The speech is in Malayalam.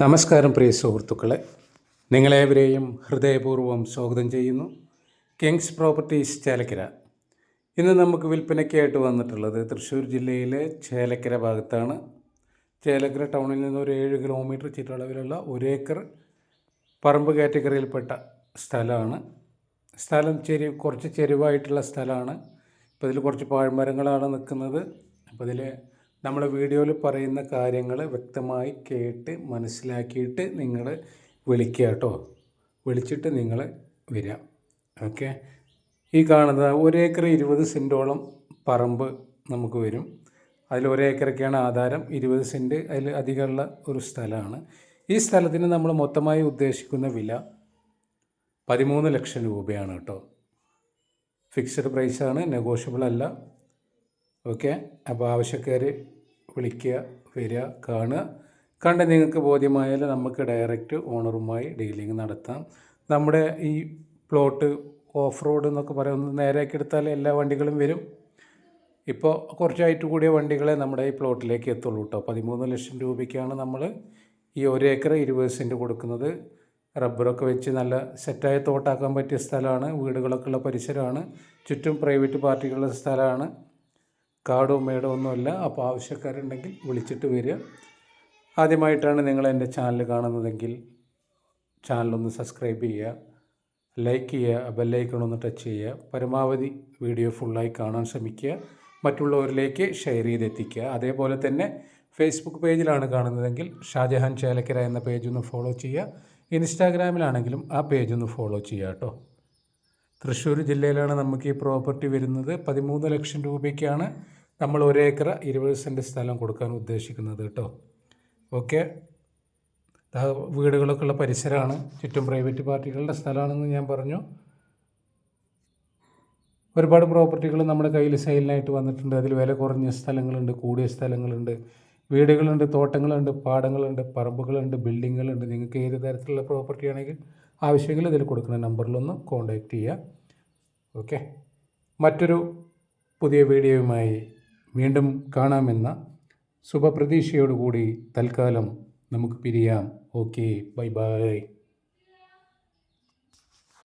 നമസ്കാരം പ്രിയ സുഹൃത്തുക്കളെ. നിങ്ങളേവരെയും ഹൃദയപൂർവം സ്വാഗതം ചെയ്യുന്നു. Kings properties Chelakkara. ഇന്ന് നമുക്ക് വിൽപ്പനയ്ക്കായിട്ട് വന്നിട്ടുള്ളത് തൃശ്ശൂർ ജില്ലയിലെ ചേലക്കര ഭാഗത്താണ്. ചേലക്കര ടൗണിൽ നിന്ന് ഒരു ഏഴ് കിലോമീറ്റർ ചുറ്റളവിലുള്ള ഒരു ഏക്കർ പറമ്പ് കാറ്റഗറിയിൽപ്പെട്ട സ്ഥലമാണ്. സ്ഥലം ചെരി കുറച്ച് ചെരുവായിട്ടുള്ള സ്ഥലമാണ്. ഇപ്പോൾ ഇതിൽ കുറച്ച് പാഴ്മരങ്ങളാണ് നിൽക്കുന്നത്. അപ്പോൾ ഇതിൽ നമ്മുടെ വീഡിയോയിൽ പറയുന്ന കാര്യങ്ങൾ വ്യക്തമായി കേട്ട് മനസ്സിലാക്കിയിട്ട് നിങ്ങൾ വിളിക്കുക കേട്ടോ. വിളിച്ചിട്ട് നിങ്ങൾ വരിക. ഓക്കെ? ഈ കാണുന്ന ഒരു ഏക്കർ ഇരുപത് സെന്റോളം പറമ്പ് നമുക്ക് വരും. അതിൽ ഒരേക്കറൊക്കെയാണ് ആധാരം. ഇരുപത് സെന്റ് അതിൽ അധികമുള്ള ഒരു സ്ഥലമാണ്. ഈ സ്ഥലത്തിന് നമ്മൾ മൊത്തമായി ഉദ്ദേശിക്കുന്ന വില പതിമൂന്ന് ലക്ഷം രൂപയാണ് കേട്ടോ. ഫിക്സഡ് പ്രൈസാണ് നെഗോഷ്യബിൾ അല്ല ഓക്കെ? അപ്പോൾ ആവശ്യക്കാർ വിളിക്കുക വരിക കാണുക. കണ്ട് നിങ്ങൾക്ക് ബോധ്യമായാൽ നമുക്ക് ഡയറക്റ്റ് ഓണറുമായി ഡീലിംഗ് നടത്താം. നമ്മുടെ ഈ പ്ലോട്ട് ഓഫ് റോഡ് എന്നൊക്കെ പറയുന്നത് നേരെയൊക്കെ എടുത്താൽ എല്ലാ വണ്ടികളും വരും. ഇപ്പോൾ കുറച്ചായിട്ട് കൂടിയ വണ്ടികളെ നമ്മുടെ ഈ പ്ലോട്ടിലേക്ക് എത്തുള്ളൂ കേട്ടോ. പതിമൂന്ന് ലക്ഷം രൂപയ്ക്കാണ് നമ്മൾ ഈ ഒരു ഏക്കർ ഇരുപത് സെന്റ് കൊടുക്കുന്നത്. റബ്ബറൊക്കെ വെച്ച് നല്ല സെറ്റായ തോട്ടാക്കാൻ പറ്റിയ സ്ഥലമാണ്. വീടുകളൊക്കെ ഉള്ള പരിസരമാണ്. ചുറ്റും പ്രൈവറ്റ് പാർട്ടികളുടെ സ്ഥലമാണ്. കാടും മേടോ ഒന്നുമല്ല. അപ്പോൾ ആവശ്യക്കാരുണ്ടെങ്കിൽ വിളിച്ചിട്ട് വരിക. ആദ്യമായിട്ടാണ് നിങ്ങൾ എന്റെ ചാനൽ കാണുന്നതെങ്കിൽ ചാനലൊന്ന് സബ്സ്ക്രൈബ് ചെയ്യുക. ലൈക്ക് ചെയ്യുക. ബെല്ലൈക്കൺ ഒന്ന് ടച്ച് ചെയ്യുക. പരമാവധി വീഡിയോ ഫുള്ളായി കാണാൻ ശ്രമിക്കുക. മറ്റുള്ളവരിലേക്ക് ഷെയർ ചെയ്തെത്തിക്കുക. അതേപോലെ തന്നെ ഫേസ്ബുക്ക് പേജിലാണ് കാണുന്നതെങ്കിൽ ഷാജഹാൻ ചേലക്കര എന്ന പേജ് ഒന്ന് ഫോളോ ചെയ്യുക. ഇൻസ്റ്റാഗ്രാമിലാണെങ്കിലും ആ പേജ് ഒന്ന് ഫോളോ ചെയ്യുക കേട്ടോ. തൃശ്ശൂർ ജില്ലയിലാണ് നമുക്ക് ഈ പ്രോപ്പർട്ടി വരുന്നത്. പതിമൂന്ന് ലക്ഷം രൂപയ്ക്കാണ് നമ്മൾ ഒരേക്കർ ഇരുപത് സെന്റ് സ്ഥലം കൊടുക്കാൻ ഉദ്ദേശിക്കുന്നത് കേട്ടോ. ഓക്കെ. വീടുകളൊക്കെ ഉള്ള പരിസരമാണ്. ചുറ്റും പ്രൈവറ്റ് പാർട്ടികളുടെ സ്ഥലമാണെന്ന് ഞാൻ പറഞ്ഞു. ഒരുപാട് പ്രോപ്പർട്ടികൾ നമ്മുടെ കയ്യിൽ സെയിലിനായിട്ട് വന്നിട്ടുണ്ട്. അതിൽ വില കുറഞ്ഞ സ്ഥലങ്ങളുണ്ട് കൂടിയ സ്ഥലങ്ങളുണ്ട്. വീടുകളുണ്ട് തോട്ടങ്ങളുണ്ട് പാടങ്ങളുണ്ട് പറമ്പുകളുണ്ട് ബിൽഡിങ്ങുകളുണ്ട്. നിങ്ങൾക്ക് ഏത് തരത്തിലുള്ള പ്രോപ്പർട്ടി ആണെങ്കിൽ ആവശ്യമെങ്കിൽ ഇതിൽ കൊടുക്കുന്ന നമ്പറിലൊന്ന് കോൺടാക്റ്റ് ചെയ്യുക. ഓക്കെ മറ്റൊരു പുതിയ വീഡിയോയുമായി വീണ്ടും കാണാമെന്ന ശുഭപ്രതീക്ഷയോടുകൂടി തൽക്കാലം നമുക്ക് പിരിയാം. Okay bye bye